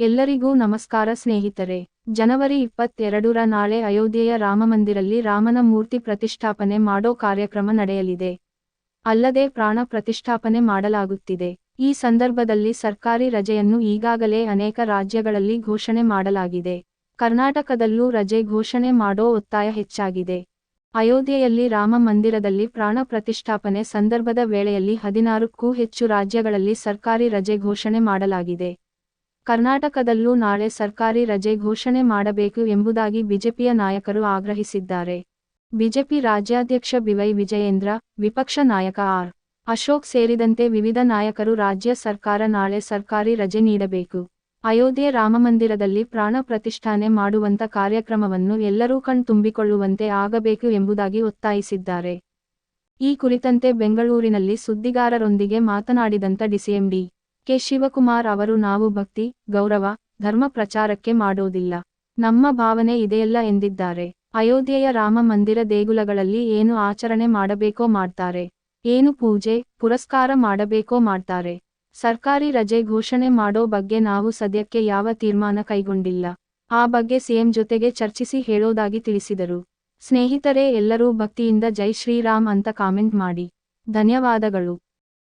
ಎಲ್ಲರಿಗೂ ನಮಸ್ಕಾರ ಸ್ನೇಹಿತರೆ. ಜನವರಿ ಇಪ್ಪತ್ತೆರಡರ ನಾಳೆ ಅಯೋಧ್ಯೆಯ ರಾಮಮಂದಿರಲ್ಲಿ ರಾಮನ ಮೂರ್ತಿ ಪ್ರತಿಷ್ಠಾಪನೆ ಮಾಡೋ ಕಾರ್ಯಕ್ರಮ ನಡೆಯಲಿದೆ. ಅಲ್ಲದೆ ಪ್ರಾಣ ಪ್ರತಿಷ್ಠಾಪನೆ ಮಾಡಲಾಗುತ್ತಿದೆ. ಈ ಸಂದರ್ಭದಲ್ಲಿ ಸರ್ಕಾರಿ ರಜೆಯನ್ನು ಈಗಾಗಲೇ ಅನೇಕ ರಾಜ್ಯಗಳಲ್ಲಿ ಘೋಷಣೆ ಮಾಡಲಾಗಿದೆ. ಕರ್ನಾಟಕದಲ್ಲೂ ರಜೆ ಘೋಷಣೆ ಮಾಡೋ ಒತ್ತಾಯ ಹೆಚ್ಚಾಗಿದೆ. ಅಯೋಧ್ಯೆಯಲ್ಲಿ ರಾಮ ಮಂದಿರದಲ್ಲಿ ಪ್ರಾಣ ಪ್ರತಿಷ್ಠಾಪನೆ ಸಂದರ್ಭದ ವೇಳೆಯಲ್ಲಿ ಹದಿನಾರಕ್ಕೂ ಹೆಚ್ಚು ರಾಜ್ಯಗಳಲ್ಲಿ ಸರ್ಕಾರಿ ರಜೆ ಘೋಷಣೆ ಮಾಡಲಾಗಿದೆ. ಕರ್ನಾಟಕದಲ್ಲೂ ನಾಳೆ ಸರ್ಕಾರಿ ರಜೆ ಘೋಷಣೆ ಮಾಡಬೇಕು ಎಂಬುದಾಗಿ ಬಿಜೆಪಿಯ ನಾಯಕರು ಆಗ್ರಹಿಸಿದ್ದಾರೆ. ಬಿಜೆಪಿ ರಾಜ್ಯಾಧ್ಯಕ್ಷ ಬಿವೈ ವಿಜಯೇಂದ್ರ, ವಿಪಕ್ಷ ನಾಯಕ ಆರ್. ಅಶೋಕ್ ಸೇರಿದಂತೆ ವಿವಿಧ ನಾಯಕರು ರಾಜ್ಯ ಸರ್ಕಾರ ನಾಳೆ ಸರ್ಕಾರಿ ರಜೆ ನೀಡಬೇಕು. ಅಯೋಧ್ಯೆ ರಾಮಮಂದಿರದಲ್ಲಿ ಪ್ರಾಣ ಪ್ರತಿಷ್ಠಾನೆ ಮಾಡುವಂತ ಕಾರ್ಯಕ್ರಮವನ್ನು ಎಲ್ಲರೂ ಕಣ್ತುಂಬಿಕೊಳ್ಳುವಂತೆ ಆಗಬೇಕು ಎಂಬುದಾಗಿ ಒತ್ತಾಯಿಸಿದ್ದಾರೆ. ಈ ಕುರಿತಂತೆ ಬೆಂಗಳೂರಿನಲ್ಲಿ ಸುದ್ದಿಗಾರರೊಂದಿಗೆ ಮಾತನಾಡಿದಂತ ಡಿಸಿಎಂ ಡಿ ಕೆ. ಶಿವಕುಮಾರ್ ಅವರು ನಾವು ಭಕ್ತಿ, ಗೌರವ, ಧರ್ಮ ಪ್ರಚಾರಕ್ಕೆ ಮಾಡೋದಿಲ್ಲ. ನಮ್ಮ ಭಾವನೆ ಇದೆಯಲ್ಲ ಎಂದಿದ್ದಾರೆ. ಅಯೋಧ್ಯೆಯ ರಾಮ ಮಂದಿರ ದೇಗುಲಗಳಲ್ಲಿ ಏನು ಆಚರಣೆ ಮಾಡಬೇಕೋ ಮಾಡ್ತಾರೆ. ಏನು ಪೂಜೆ, ಪುರಸ್ಕಾರ ಮಾಡಬೇಕೋ ಮಾಡ್ತಾರೆ. ಸರ್ಕಾರಿ ರಜೆ ಘೋಷಣೆ ಮಾಡೋ ಬಗ್ಗೆ ನಾವು ಸದ್ಯಕ್ಕೆ ಯಾವ ತೀರ್ಮಾನ ಕೈಗೊಂಡಿಲ್ಲ. ಆ ಬಗ್ಗೆ ಸಿಎಂ ಜೊತೆಗೆ ಚರ್ಚಿಸಿ ಹೇಳೋದಾಗಿ ತಿಳಿಸಿದರು. ಸ್ನೇಹಿತರೇ, ಎಲ್ಲರೂ ಭಕ್ತಿಯಿಂದ ಜೈ ಶ್ರೀರಾಮ್ ಅಂತ ಕಾಮೆಂಟ್ ಮಾಡಿ. ಧನ್ಯವಾದಗಳು.